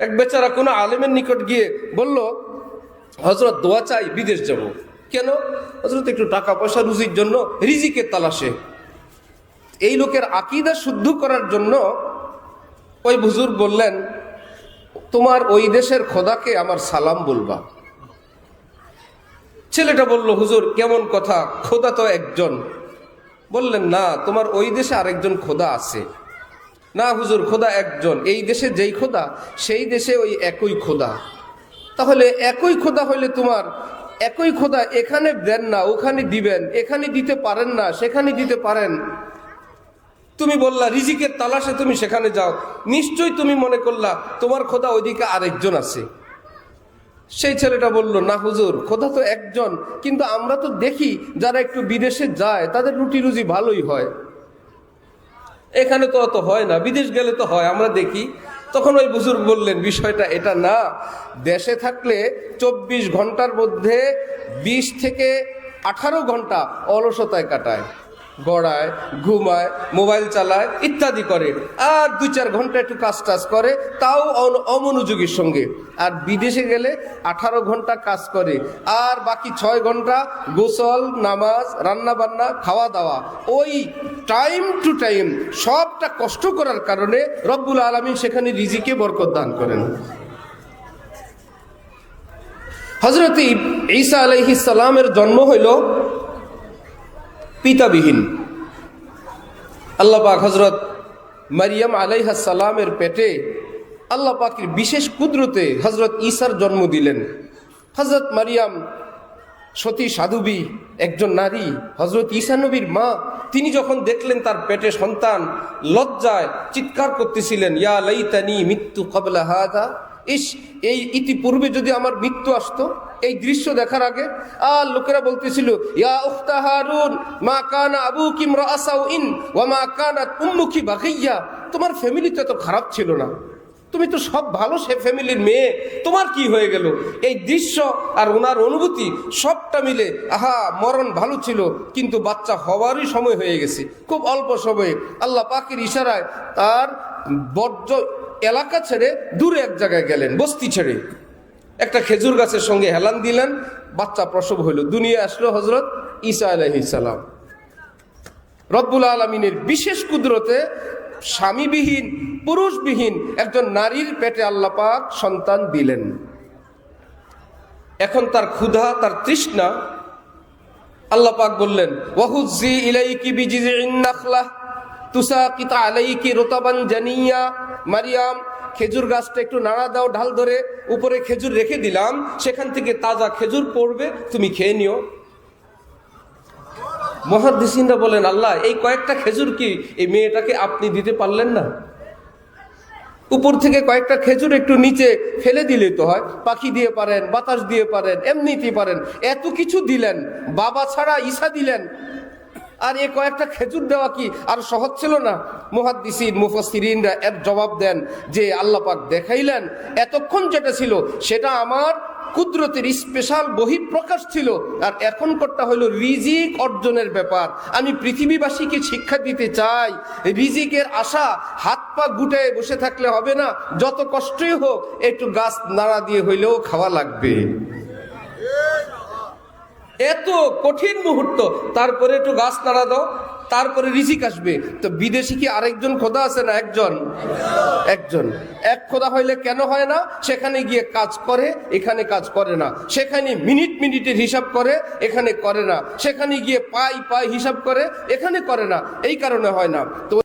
এক বেচারা কোনো আলেমের নিকট গিয়ে বলল হজরত দোয়া চাই, বিদেশ যাব। কেন? হজরত একটু টাকা পয়সা রুজির জন্য রিজিকের তালাশে। এই লোকের আকিদা শুদ্ধ করার জন্য ওই বুজুর বললেন, তোমার ওই দেশের খোদাকে আমার সালাম বলবা। ছেলেটা বলল, হুজুর, কেমন কথা? খোদা তো একজন। বললেন, না, তোমার ওই দেশে আরেকজন খোদা আছে। না হুজুর, খোদা একজন। এই দেশে যেই খোদা, সেই দেশে ওই একই খোদা। তাহলে একই খোদা হইলে তোমার একই খোদা এখানে দেন না, ওখানে দিবেন, এখানে দিতে পারেন না, সেখানে দিতে পারেন। তুমি বললা, রিজিকের তালাশে তুমি সেখানে যাও। নিশ্চয়ই তুমি মনে করলা, তোমার খোদা ওইদিকে আরেকজন আছে। সেই ছেলেটা বলল, না হুজুর, খোদা তো একজন, কিন্তু আমরা তো দেখি যারা একটু বিদেশে যায়, তাদের রুটি রুজি ভালোই হয়। এখানে তো অত হয় না, বিদেশ গেলে তো হয়, আমরা দেখি। তখন ওই বুজুর্গ বললেন, বিষয়টা এটা না, দেশে থাকলে চব্বিশ ঘণ্টার মধ্যে বিশ থেকে আঠারো ঘণ্টা অলসতায় কাটায়। গড়ায়, ঘুমায়, মোবাইল চালায়, ইত্যাদি করে। আর দুই চার ঘণ্টা একটু কাজ টাজ করে, তাও অমনোযোগীর সঙ্গে। আর বিদেশে গেলে আঠারো ঘণ্টা কাজ করে। আর বাকি ছয় ঘণ্টা গোসল, নামাজ রান্না বান্না খাওয়া দাওয়া ওই টাইম টু টাইম সবটা কষ্ট করার কারণে রব্বুল আলমিন সেখানে রিজিকে বরকত দান করেন। হজরত ঈসা আলহিস জন্ম হইল পিতাবিহীন। আল্লাহ পাক হজরত মারিয়াম সালামের পেটে আল্লাহ পাকের বিশেষ কুদরতে হজরত ঈসার জন্ম দিলেন। হজরত মারিয়াম সতী সাধুবী, একজন নারী হজরত ঈসা নবীর মা, তিনি যখন দেখলেন তার পেটে সন্তান লজ্জায় চিৎকার করতেছিলেন, ইয়া লাইতানি মৃত্যু কবলা হাদা। ইস, এই ইতিপূর্বে যদি আমার মৃত্যু আসতো এই দৃশ্য দেখার আগে আর লোকেরা বলতেছিল, ইয়া মা কানা আবু ওয়া মা বাগিয়া তোমার ফ্যামিলি তো এত খারাপ ছিল না। তুমি তো সব ভালো সে ফ্যামিলির মেয়ে। তোমার কি হয়ে গেল? এই দৃশ্য আর ওনার অনুভূতি সবটা মিলে, আহা, মরণ ভালো ছিল, কিন্তু বাচ্চা হওয়ারই সময় হয়ে গেছে। খুব অল্প সময়ে আল্লাহ পাকের ইশারায় তার বর্জ্য এলাকা ছেড়ে দূরে এক জায়গায় গেলেন, বস্তি ছেড়ে। একটা খেজুর গাছের সঙ্গে হেলান দিলেন, বাচ্চা প্রসব হইল। দুনিয়া আসলো হজরত ঈসা আলহিসাল্লাম রব্বুল আলমিনের বিশেষ কুদরতে স্বামীবিহীন, পুরুষবিহীন একজন নারীর পেটে আল্লাপাক সন্তান দিলেন। এখন তার ক্ষুধা, তার তৃষ্ণা আল্লাপাক বললেন ওয়াহুজি ইলাইকি বিজিজিন নাখলাহ তুসাকিতা আলাইকি রোতাবান জানিয়া, মারিয়াম খেজুর গাছটা একটু নাড়া দাও, ঢাল ধরে উপরে খেজুর রেখে দিলাম। সেখান থেকে তাজা খেজুর পড়বে, তুমি খেয়ে নিও। মহাদিসিনরা বলেন, আল্লাহ, এই কয়েকটা খেজুর কি এই মেয়েটাকে আপনি দিতে পারলেন না? উপর থেকে কয়েকটা খেজুর একটু নিচে ফেলে দিলে তো হয়। পাখি দিয়ে পারেন, বাতাস দিয়ে পারেন, এমনিতেই পারেন। এত কিছু দিলেন, বাবা ছাড়া ঈশা দিলেন। আর এ কয়েকটা খেজুর দেওয়া কি? আর সহজ ছিল না? মুহাদ্দিসিন মুফাসিরিনরা এর জবাব দেন যে আল্লাহ পাক দেখাইলেন, এতক্ষণ যেটা ছিল সেটা আমার কুদরতের স্পেশাল বহিঃপ্রকাশ ছিল। আর এখন এখনকারটা হলো রিজিক অর্জনের ব্যাপার। আমি পৃথিবীবাসীকে শিক্ষা দিতে চাই, রিজিকের আশা হাত পা গুটায় বসে থাকলে হবে না, যত কষ্টই হোক, একটু গাছ নাড়া দিয়ে হইলেও খাওয়া লাগবে। এত কঠিন মুহূর্ত, তারপরে একটু গাছ নাড়া দাও, তারপরে রিজিক আসবে। তো বিদেশি কি আরেকজন খোদা আছে না একজন? একজন। এক খোদা হইলে কেন হয় না? সেখানে গিয়ে কাজ করে, এখানে কাজ করে না। সেখানে মিনিট মিনিটের হিসাব করে, এখানে করে না। সেখানে গিয়ে পাই পাই হিসাব করে, এখানে করে না। এই কারণে হয় না। তো